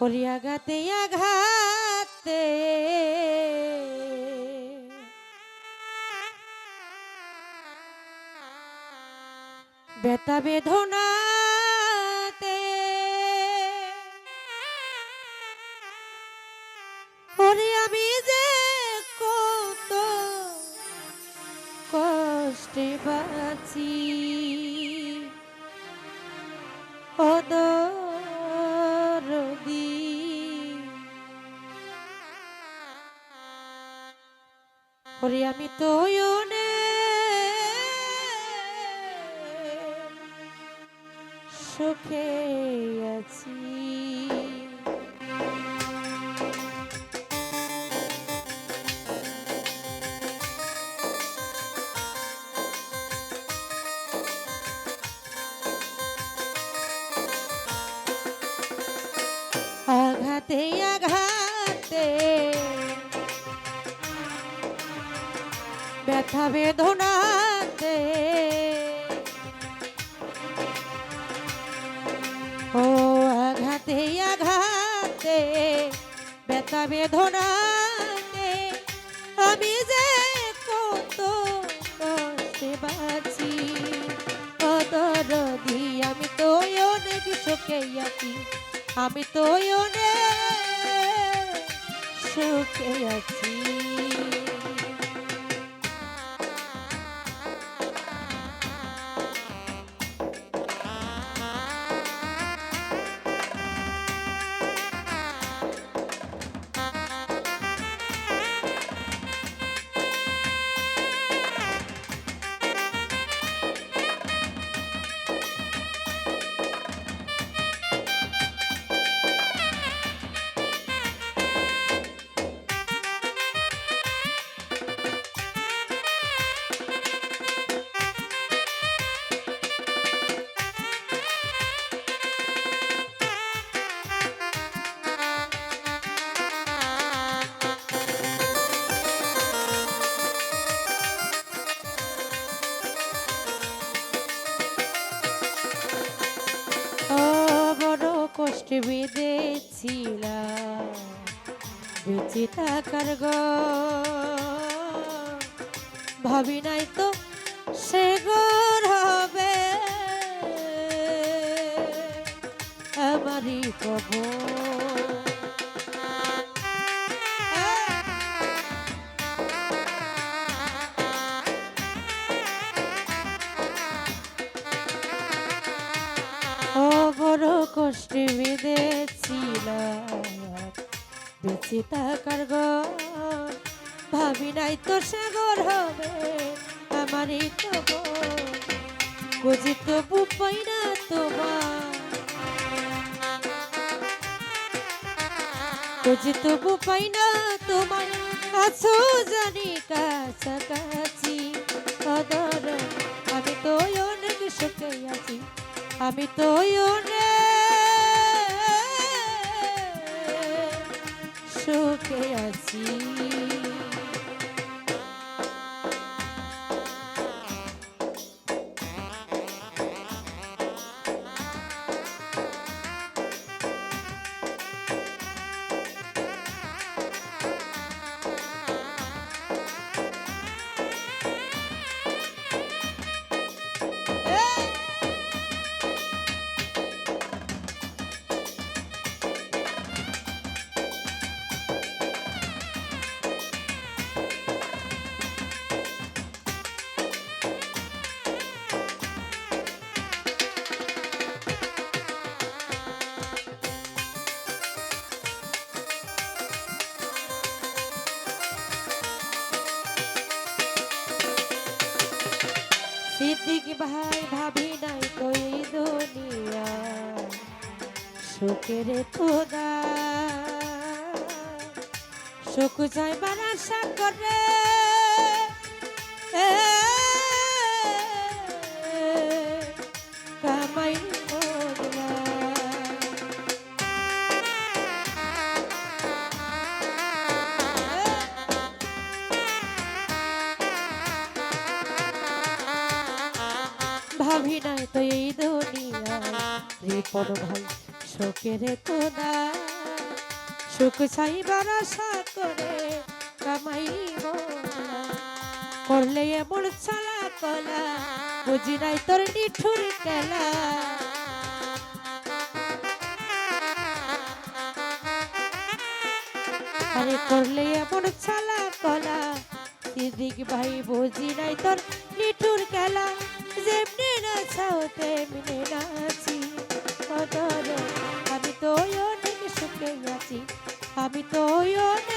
পরিয়াঘাতে আঘাতে। বেতা বেদনাতে। ওরে আমি যে কত কষ্টে বাঁচি। ওরে আমি তো সুখে আছি। ব্যথা বেদনাতে ও আঘাতে আঘাতে ব্যথা বেদনাতে আমি যে কত কষ্টে বাঁচি কত রদি আমি তো অনেক সুখে আছি। আমি তো অনেক সুখে আছি। কষ্টে বেঁধেছিলাম বেঁচে থাকার গ ভাবি নাই তো সে গর হবে। আমারই কবর। কষ্টে বেঁধেছিলাম। বেঁচে থাকার গর ভাবি নাই তো সাগর হবে আমারই খবর। বুঝি তবু পাই না তোমার বুঝি তবু পাই না তোমার আছো জানি কাছাকাছি কদর আমি তো অনেক সুখে আছি, আমি তো অনেক আছি। সিদ্দিক ভাই ভাবি নাই কই দুনিয়া। শোকের খোদা। শোক যাইবার আশা করে ভাবি নাই তো এই দুনিয়া রে পর ভাই, শোকের কোনা সুখ চাইবার আশা করে কামাই করলে এমন চালা কলা, বুঝি নাই তোর নিঠুর খেলা। আরে করলে এমন চালা কলা, সিদ্দিক ভাই, বুঝি নাই তোর নিঠুর খেলা। যেমনি নাচাও তেমনি নাচি। কত আমি তো অনেক সুখে আমি তো অনেক